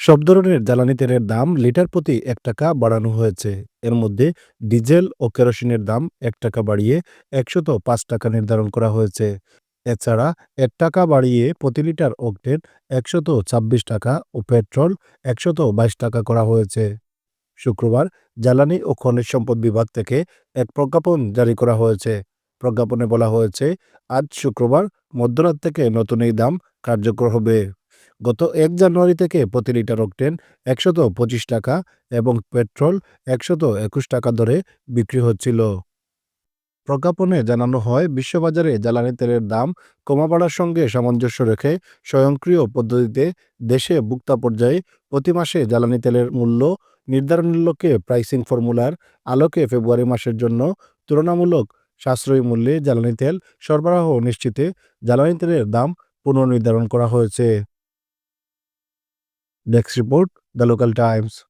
সব ধরনের জ্বালানি তেলের দাম লিটার প্রতি এক টাকা বাড়ানো হয়েছে। এর মধ্যে ডিজেল ও কেরোসিনের দাম এক টাকা বাড়িয়ে একশত পাঁচ টাকা নির্ধারণ করা হয়েছে। এছাড়া এক টাকা বাড়িয়ে প্রতি লিটার অক্টেন একশত ছাব্বিশ টাকা ও পেট্রোল একশত বাইশ টাকা করা হয়েছে। শুক্রবার জ্বালানি ও খনিজ সম্পদ বিভাগ থেকে এক প্রজ্ঞাপন জারি করা হয়েছে। প্রজ্ঞাপনে বলা হয়েছে, আজ শুক্রবার মধ্যরাত থেকে নতুন এই দাম কার্যকর হবে। গত এক জানুয়ারি থেকে প্রতি লিটার অক্টেন একশত পঁচিশ টাকা এবং পেট্রোল একশত একুশ টাকা দরে বিক্রি হচ্ছিল। প্রজ্ঞাপনে জানানো হয়, বিশ্ববাজারে জ্বালানি তেলের দাম কমা বাড়ার সঙ্গে সামঞ্জস্য রেখে স্বয়ংক্রিয় পদ্ধতিতে দেশে ভোক্তা পর্যায়ে প্রতি মাসে জ্বালানি তেলের মূল্য নির্ধারণের লক্ষ্যে প্রাইসিং ফর্মুলার আলোকে ফেব্রুয়ারি মাসের জন্য তুলনামূলক সাশ্রয়ী মূল্যে জ্বালানি তেল সরবরাহ নিশ্চিতে জ্বালানি তেলের দাম পুনর্নির্ধারণ করা হয়েছে। Next report, The Local Times.